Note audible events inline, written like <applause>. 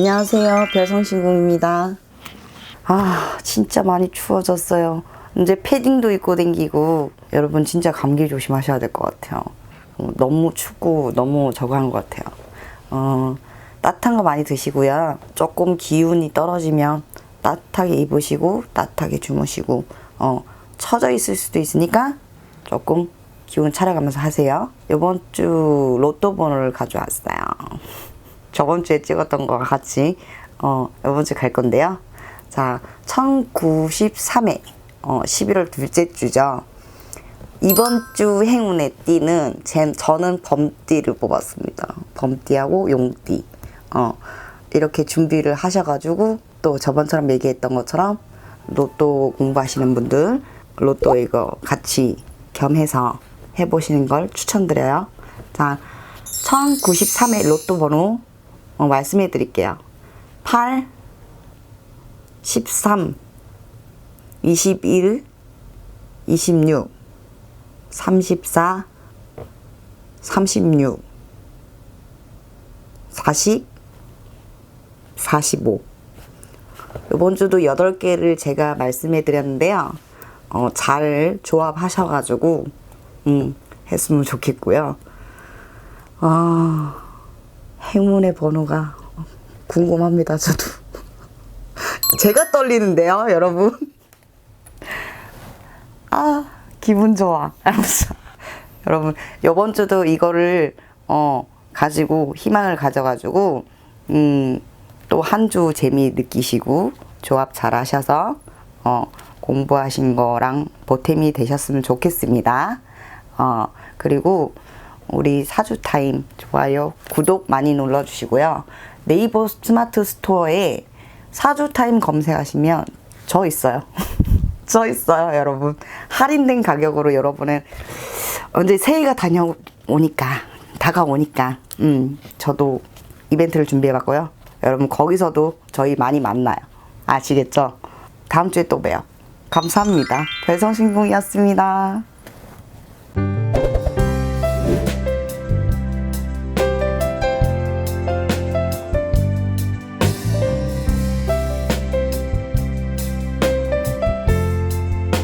안녕하세요. 별성신궁입니다. 아, 진짜 많이 추워졌어요. 이제 패딩도 입고 댕기고 여러분 진짜 감기 조심하셔야 될 것 같아요. 어, 너무 춥고 너무 저거 한 것 같아요. 어, 따뜻한 거 많이 드시고요. 조금 기운이 떨어지면 따뜻하게 입으시고 따뜻하게 주무시고 어, 처져 있을 수도 있으니까 조금 기운 차려가면서 하세요. 이번 주 로또 번호를 가져왔어요. 저번 주에 찍었던 거와 같이 어, 이번 주 갈 건데요. 자, 1093회 어, 11월 둘째 주죠. 이번 주 행운의 띠는 제, 저는 범띠를 뽑았습니다. 범띠하고 용띠. 어, 이렇게 준비를 하셔가지고 또 저번처럼 얘기했던 것처럼 로또 공부하시는 분들 로또 이거 같이 겸해서 해보시는 걸 추천드려요. 자, 1093회 로또 번호 어, 말씀해 드릴게요. 8, 13, 21, 26, 34, 36, 40, 45. 이번 주도 8개를 제가 말씀해 드렸는데요. 어, 잘 조합하셔가지고, 음, 했으면 좋겠고요. 아, 행운의 번호가 궁금합니다, 저도. <laughs> 제가 떨리는데요, 여러분. 아, 기분 좋아. <laughs> 여러분, 이번 주도 이거를, 어, 가지고, 희망을 가져가지고, 음, 또 한 주 재미 느끼시고, 조합 잘 하셔서, 어, 공부하신 거랑 보탬이 되셨으면 좋겠습니다. 어, 그리고, 우리 사주 타임 좋아요, 구독 많이 눌러주시고요. 네이버 스마트 스토어에 사주 타임 검색하시면 저 있어요. <laughs> 저 있어요, 여러분. 할인된 가격으로 여러분은 언제 새해가 다녀오니까, 다가오니까, 음, 저도 이벤트를 준비해봤고요. 여러분, 거기서도 저희 많이 만나요. 아시겠죠? 다음 주에 또 봬요. 감사합니다. 별성신궁이었습니다.